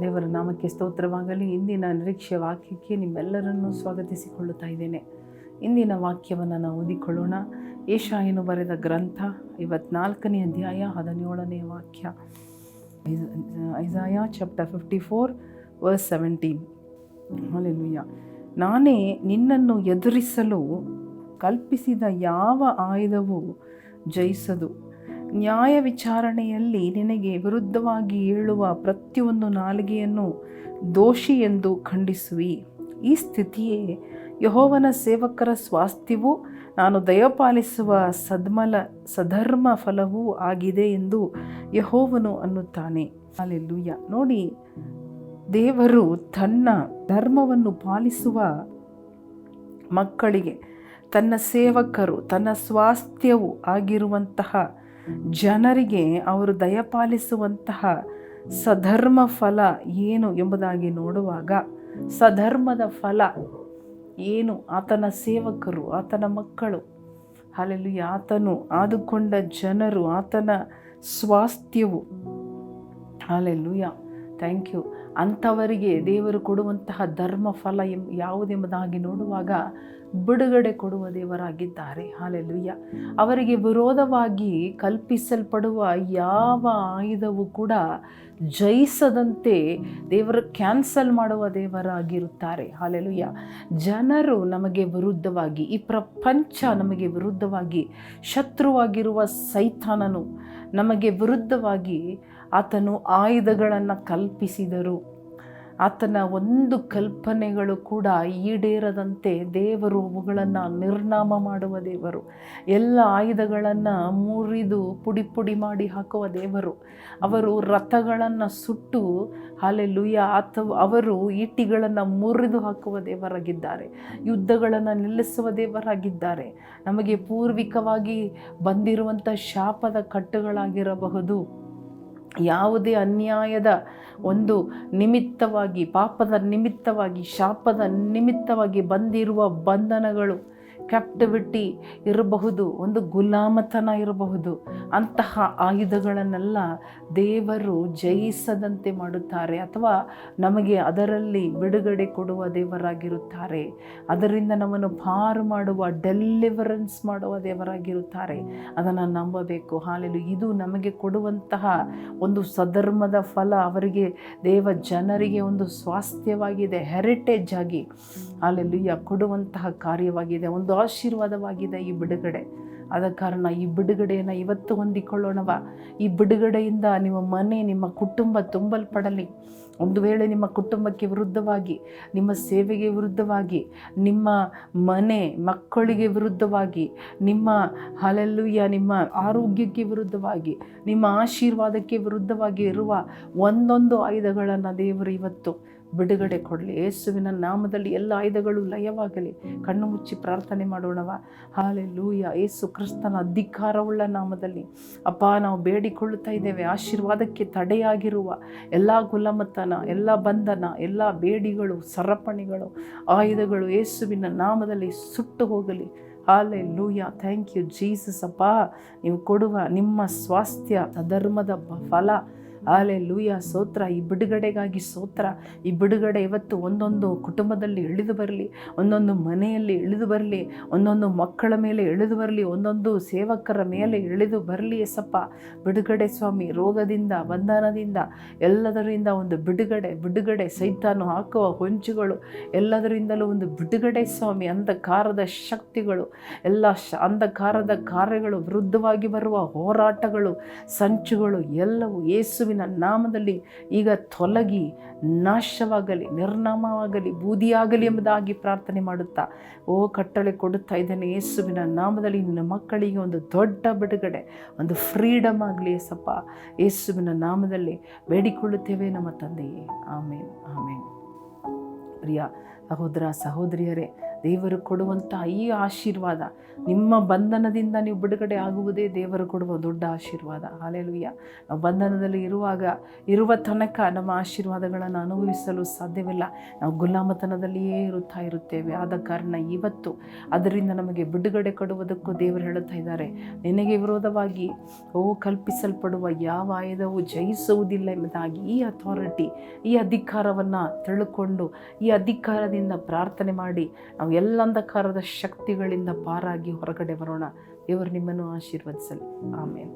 ದೇವರ ನಾಮಕ್ಕೆ ಸ್ತೋತ್ರವಾಗಲಿ. ಇಂದಿನ ನಿರೀಕ್ಷೆ ವಾಕ್ಯಕ್ಕೆ ನಿಮ್ಮೆಲ್ಲರನ್ನೂ ಸ್ವಾಗತಿಸಿಕೊಳ್ಳುತ್ತಾ ಇದ್ದೇನೆ. ಇಂದಿನ ವಾಕ್ಯವನ್ನು ನಾವು ಓದಿಕೊಳ್ಳೋಣ. ಏಷಾಯನು ಬರೆದ ಗ್ರಂಥ ಐವತ್ನಾಲ್ಕನೇ ಅಧ್ಯಾಯ ಹದಿನೇಳನೇ ವಾಕ್ಯ. Isaiah chapter fifty four verse seventeen. ನಾನೇ ನಿನ್ನನ್ನು ಎದುರಿಸಲು ಕಲ್ಪಿಸಿದ ಯಾವ ಆಯುಧವೂ ಜಯಿಸದು? ನ್ಯಾಯ ವಿಚಾರಣೆಯಲ್ಲಿ ನಿನಗೆ ವಿರುದ್ಧವಾಗಿ ಏಳುವ ಪ್ರತಿಯೊಂದು ನಾಲಿಗೆಯನ್ನು ದೋಷಿ ಎಂದು ಖಂಡಿಸುವಿ. ಈ ಸ್ಥಿತಿಯೇ ಯಹೋವನ ಸೇವಕರ ಸ್ವಾಸ್ಥ್ಯವು ನಾನು ದಯಪಾಲಿಸುವ ಸದ್ಮಲ, ಸಧರ್ಮ ಫಲವೂ ಆಗಿದೆ ಎಂದು ಯಹೋವನು ಅನ್ನುತ್ತಾನೆ. ಅಲ್ಲೆಲ್ಲೂಯ್ಯ ನೋಡಿ, ದೇವರು ತನ್ನ ಧರ್ಮವನ್ನು ಪಾಲಿಸುವ ಮಕ್ಕಳಿಗೆ ತನ್ನ ಸೇವಕರು, ತನ್ನ ಸ್ವಾಸ್ಥ್ಯವು ಆಗಿರುವಂತಹ ಜನರಿಗೆ ಅವರು ದಯಪಾಲಿಸುವಂತಹ ಸಧರ್ಮ ಫಲ ಏನು ಎಂಬುದಾಗಿ ನೋಡುವಾಗ ಸಧರ್ಮದ ಫಲ ಏನು? ಆತನ ಸೇವಕರು, ಆತನ ಮಕ್ಕಳು. ಹಾಲೆಲ್ಲಿ ಆತನು ಆದುಕೊಂಡ ಜನರು, ಆತನ ಸ್ವಾಸ್ಥ್ಯವು. Hallelujah thank you. ಅಂಥವರಿಗೆ ದೇವರು ಕೊಡುವಂತಹ ಧರ್ಮ ಫಲ ಎಂ ಯಾವುದೆಂಬುದಾಗಿ ನೋಡುವಾಗ ಬಿಡುಗಡೆ ಕೊಡುವ ದೇವರಾಗಿದ್ದಾರೆ. ಹಾಲೆಲುಯ್ಯ. ಅವರಿಗೆ ವಿರೋಧವಾಗಿ ಕಲ್ಪಿಸಲ್ಪಡುವ ಯಾವ ಆಯುಧವೂ ಕೂಡ ಜಯಿಸದಂತೆ ದೇವರು ಕ್ಯಾನ್ಸಲ್ ಮಾಡುವ ದೇವರಾಗಿರುತ್ತಾರೆ. ಹಾಲೆಲುಯ್ಯ. ಜನರು ನಮಗೆ ವಿರುದ್ಧವಾಗಿ, ಈ ಪ್ರಪಂಚ ನಮಗೆ ವಿರುದ್ಧವಾಗಿ ಶತ್ರುವಾಗಿರುವ ಸೈತಾನನು ನಮಗೆ ವಿರುದ್ಧವಾಗಿ ಆತನು ಆಯುಧಗಳನ್ನು ಕಲ್ಪಿಸಿದರು. ಆತನ ಒಂದು ಕಲ್ಪನೆಗಳು ಕೂಡ ಈಡೇರದಂತೆ ದೇವರು ಅವುಗಳನ್ನು ನಿರ್ನಾಮ ಮಾಡುವ ದೇವರು. ಎಲ್ಲ ಆಯುಧಗಳನ್ನು ಮುರಿದು ಪುಡಿ ಪುಡಿ ಮಾಡಿ ಹಾಕುವ ದೇವರು. ಅವರು ರಥಗಳನ್ನು ಸುಟ್ಟು ಹಾಲೆಲ್ಲುಯ್ಯ ಆತ ಅವರು ಈಟಿಗಳನ್ನು ಮುರಿದು ಹಾಕುವ ದೇವರಾಗಿದ್ದಾರೆ. ಯುದ್ಧಗಳನ್ನು ನಿಲ್ಲಿಸುವ ದೇವರಾಗಿದ್ದಾರೆ. ನಮಗೆ ಪೂರ್ವಿಕವಾಗಿ ಬಂದಿರುವಂಥ ಶಾಪದ ಕಟ್ಟುಗಳಾಗಿರಬಹುದು. ಯಾವುದೇ ಅನ್ಯಾಯದ ಒಂದು ನಿಮಿತ್ತವಾಗಿ ಪಾಪದ ನಿಮಿತ್ತವಾಗಿ ಶಾಪದ ನಿಮಿತ್ತವಾಗಿ ಬಂದಿರುವ ಬಂಧನಗಳು ಕ್ಯಾಪ್ಟಿವಿಟಿ ಇರಬಹುದು, ಒಂದು ಗುಲಾಮತನ ಇರಬಹುದು, ಅಂತಹ ಆಯುಧಗಳನ್ನೆಲ್ಲ ದೇವರು ಜಯಿಸದಂತೆ ಮಾಡುತ್ತಾರೆ ಅಥವಾ ನಮಗೆ ಅದರಲ್ಲಿ ಬಿಡುಗಡೆ ಕೊಡುವ ದೇವರಾಗಿರುತ್ತಾರೆ. ಅದರಿಂದ ನಮ್ಮನ್ನು ಪಾರು ಮಾಡುವ ಡೆಲಿವರೆನ್ಸ್ ಮಾಡುವ ದೇವರಾಗಿರುತ್ತಾರೆ. ಅದನ್ನು ನಂಬಬೇಕು. ಹಾಲೆಲು ಇದು ನಮಗೆ ಕೊಡುವಂತಹ ಒಂದು ಸಧರ್ಮದ ಫಲ. ಅವರಿಗೆ ದೇವ ಜನರಿಗೆ ಒಂದು ಸ್ವಾಸ್ಥ್ಯವಾಗಿದೆ ಹೆರಿಟೇಜ್ ಆಗಿ. ಹಾಲೆಲುಯ್ಯ ಕೊಡುವಂತಹ ಕಾರ್ಯವಾಗಿದೆ, ಒಂದು ಆಶೀರ್ವಾದವಾಗಿದೆ ಈ ಬಿಡುಗಡೆ. ಆದ ಕಾರಣ ಈ ಬಿಡುಗಡೆಯನ್ನು ಇವತ್ತು ಹೊಂದಿಕೊಳ್ಳೋಣವ. ಈ ಬಿಡುಗಡೆಯಿಂದ ನಿಮ್ಮ ಮನೆ, ನಿಮ್ಮ ಕುಟುಂಬ ತುಂಬಲ್ಪಡಲಿ. ಒಂದು ವೇಳೆ ನಿಮ್ಮ ಕುಟುಂಬಕ್ಕೆ ವಿರುದ್ಧವಾಗಿ, ನಿಮ್ಮ ಸೇವೆಗೆ ವಿರುದ್ಧವಾಗಿ, ನಿಮ್ಮ ಮನೆ, ಮಕ್ಕಳಿಗೆ ವಿರುದ್ಧವಾಗಿ, ನಿಮ್ಮ ಹಲಲ್ಲುಯ್ಯ, ನಿಮ್ಮ ಆರೋಗ್ಯಕ್ಕೆ ವಿರುದ್ಧವಾಗಿ, ನಿಮ್ಮ ಆಶೀರ್ವಾದಕ್ಕೆ ವಿರುದ್ಧವಾಗಿ ಇರುವ ಒಂದೊಂದು ಆಯುಧಗಳನ್ನು ದೇವರು ಇವತ್ತು ಬಿಡುಗಡೆ ಕೊಡಲಿ. ಯೇಸುವಿನ ನಾಮದಲ್ಲಿ ಎಲ್ಲ ಆಯುಧಗಳು ಲಯವಾಗಲಿ. ಕಣ್ಣು ಮುಚ್ಚಿ ಪ್ರಾರ್ಥನೆ ಮಾಡೋಣವ. ಹಾಲೆ ಲೂಯ ಏಸು ಕ್ರಿಸ್ತನ ಅಧಿಕಾರವುಳ್ಳ ನಾಮದಲ್ಲಿ. ಅಪ್ಪ, ನಾವು ಬೇಡಿಕೊಳ್ಳುತ್ತಾ ಇದ್ದೇವೆ. ಆಶೀರ್ವಾದಕ್ಕೆ ತಡೆಯಾಗಿರುವ ಎಲ್ಲ ಗುಲಮತನ, ಎಲ್ಲ ಬಂಧನ, ಎಲ್ಲ ಬೇಡಿಗಳು, ಸರಪಣಿಗಳು, ಆಯುಧಗಳು ಯೇಸುವಿನ ನಾಮದಲ್ಲಿ ಸುಟ್ಟು ಹೋಗಲಿ. ಹಾಲೆ ಲೂಯ ಥ್ಯಾಂಕ್ ಯು ಜೀಸಸ್ ಅಪ್ಪ. ನೀವು ಕೊಡುವ ನಿಮ್ಮ ಸ್ವಾಸ್ಥ್ಯ, ಧರ್ಮದ ಫಲ ಆಲೆ ಲೂಯ ಸೋತ್ರ, ಈ ಬಿಡುಗಡೆಗಾಗಿ ಸೋತ್ರ, ಈ ಬಿಡುಗಡೆ ಇವತ್ತು ಒಂದೊಂದು ಕುಟುಂಬದಲ್ಲಿ ಇಳಿದು ಬರಲಿ, ಒಂದೊಂದು ಮನೆಯಲ್ಲಿ ಇಳಿದು ಬರಲಿ, ಒಂದೊಂದು ಮಕ್ಕಳ ಮೇಲೆ ಇಳಿದು ಬರಲಿ, ಒಂದೊಂದು ಸೇವಕರ ಮೇಲೆ ಇಳಿದು ಬರಲಿ ಎಸಪ್ಪ ಬಿಡುಗಡೆ ಸ್ವಾಮಿ, ರೋಗದಿಂದ, ಬಂಧನದಿಂದ, ಎಲ್ಲದರಿಂದ ಒಂದು ಬಿಡುಗಡೆ ಬಿಡುಗಡೆ ಸೈತಾನು ಹಾಕುವ ಹೊಂಚುಗಳು, ಎಲ್ಲದರಿಂದಲೂ ಒಂದು ಬಿಡುಗಡೆ ಸ್ವಾಮಿ, ಅಂಧಕಾರದ ಶಕ್ತಿಗಳು, ಎಲ್ಲ ಅಂಧಕಾರದ ಕಾರ್ಯಗಳು ವಿರುದ್ಧವಾಗಿ ಬರುವ ಹೋರಾಟಗಳು, ಸಂಚುಗಳು, ಎಲ್ಲವೂ ಯೇಸುವಿನ ನಾಮದಲ್ಲಿ ಈಗ ತೊಲಗಿ ನಾಶವಾಗಲಿ, ನಿರ್ನಾಮವಾಗಲಿ, ಬೂದಿಯಾಗಲಿ ಎಂಬುದಾಗಿ ಪ್ರಾರ್ಥನೆ ಮಾಡುತ್ತಾ, ಓ ಕಟ್ಟಳೆ ಕೊಡುತ್ತಾ ಇದ್ದೇನೆ ಯೇಸುವಿನ ನಾಮದಲ್ಲಿ ನಿನ್ನ ಮಕ್ಕಳಿಗೆ ಒಂದು ದೊಡ್ಡ ಬಿಡುಗಡೆ, ಒಂದು ಫ್ರೀಡಮ್ ಆಗಲಿ ಸಪ್ಪ ಯೇಸುವಿನ ನಾಮದಲ್ಲಿ ಬೇಡಿಕೊಳ್ಳುತ್ತೇವೆ ನಮ್ಮ ತಂದೆಯೇ. ಆಮೇನ್ ಆಮೇನ್. ಪ್ರಿಯ ಸಹೋದರ, ಸಹೋದರಿಯರೇ ದೇವರು ಕೊಡುವಂಥ ಈ ಆಶೀರ್ವಾದ, ನಿಮ್ಮ ಬಂಧನದಿಂದ ನೀವು ಬಿಡುಗಡೆ ಆಗುವುದೇ ದೇವರು ಕೊಡುವ ದೊಡ್ಡ ಆಶೀರ್ವಾದ. ಹಾಲೆಲುಯ್ಯ. ನಾವು ಬಂಧನದಲ್ಲಿ ಇರುವಾಗ, ಇರುವ ತನಕ ನಮ್ಮ ಆಶೀರ್ವಾದಗಳನ್ನು ಅನುಭವಿಸಲು ಸಾಧ್ಯವಿಲ್ಲ. ನಾವು ಗುಲಾಮತನದಲ್ಲಿಯೇ ಇರುತ್ತಾ ಇರುತ್ತೇವೆ. ಆದ ಕಾರಣ ಇವತ್ತು ಅದರಿಂದ ನಮಗೆ ಬಿಡುಗಡೆ ಕೊಡುವುದಕ್ಕೂ ದೇವರು ಹೇಳುತ್ತಾ ಇದ್ದಾರೆ. ನಿನಗೆ ವಿರೋಧವಾಗಿ, ಓ, ಕಲ್ಪಿಸಲ್ಪಡುವ ಯಾವ ಆಯುಧವು ಜಯಿಸುವುದಿಲ್ಲ ಎಂಬುದಾಗಿ ಈ ಅಥಾರಿಟಿ ಈ ಅಧಿಕಾರವನ್ನು ತಿಳ್ಕೊಂಡು ಈ ಅಧಿಕಾರದಿಂದ ಪ್ರಾರ್ಥನೆ ಮಾಡಿ, ನಾವು ಎಲ್ಲ ಅಂಧಕಾರದ ಶಕ್ತಿಗಳಿಂದ ಪಾರಾಗಿ ಹೊರಗಡೆ ಬರೋಣ. ದೇವರು ನಿಮ್ಮನ್ನು ಆಶೀರ್ವದಿಸಲಿ. ಆಮೇಲೆ